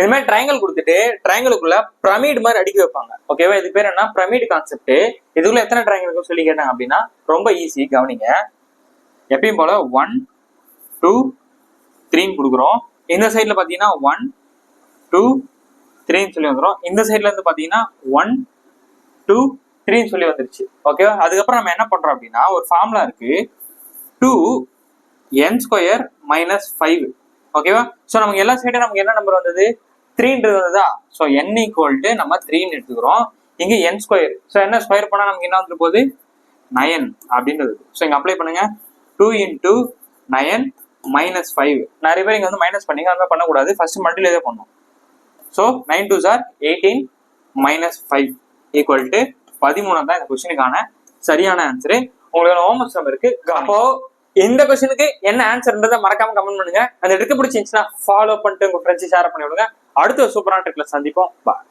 இனிமேல் மாதிரி ட்ரையாங்கல் கொடுத்துட்டு ட்ரையாங்கலுக்குள்ள பிரமிட் மாதிரி அடிக்க வைப்பாங்க. ஓகேவா இது பேர் என்ன? பிரமிட் கான்செப்ட் இதுக்குள்ள எத்தனை ட்ரையாங்கல் இருக்கும் சொல்லி கேட்டாங்க அப்படின்னா ரொம்ப ஈஸி கவனிங்க. எப்பயும் போல ஒன் டூ த்ரீன்னு கொடுக்குறோம். இந்த சைடில் பார்த்தீங்கன்னா ஒன் டூ த்ரீன்னு சொல்லி வந்துடும் இந்த சைடில் இருந்து பார்த்தீங்கன்னா ஒன் டூ த்ரீன்னு சொல்லி வந்துருச்சு. ஓகேவா அதுக்கப்புறம் நம்ம என்ன பண்ணுறோம் அப்படின்னா ஒரு ஃபார்முலா இருக்கு. Two N square minus five ஓகேவா ஸோ நமக்கு எல்லா சைடும் நமக்கு என்ன நம்பர் வந்தது? த்ரீன்றது தான். ஸோ என் ஈக்குவல் டு நம்ம த்ரீன்னு எடுத்துக்கிறோம். இங்கே என் ஸ்கொயர் ஸோ என்ன ஸ்கொயர் பண்ணால் நமக்கு என்ன வந்துட்டு போகுது? நயன் அப்படின்றது. ஸோ இங்கே அப்ளை பண்ணுங்க. Two into nine minus five நிறைய பேர் இங்கே வந்து மைனஸ் பண்ணீங்க. அது மாதிரி பண்ணக்கூடாது. ஃபர்ஸ்ட் மல்டிலே தான் பண்ணும். So nine two sir eighteen minus five equal to பதிமூணு தான் இந்த கொஸ்டினுக்கான சரியான ஆன்சரு உங்களுக்கு ஹோம் ஒர்க் இருக்கு. அப்போ இந்த கொஸ்டினுக்கு என்ன ஆன்சர்ன்றதை மறக்காம கமெண்ட் பண்ணுங்க. அந்த எடுக்க பிடிச்சிருந்துச்சுன்னா ஃபாலோ பண்ணிட்டு உங்க ஃப்ரெண்ட்ஸ் ஷேர் பண்ணி விடுங்க அடுத்த சூப்பரான ட்ரிக்ல சந்திப்போம். பாய்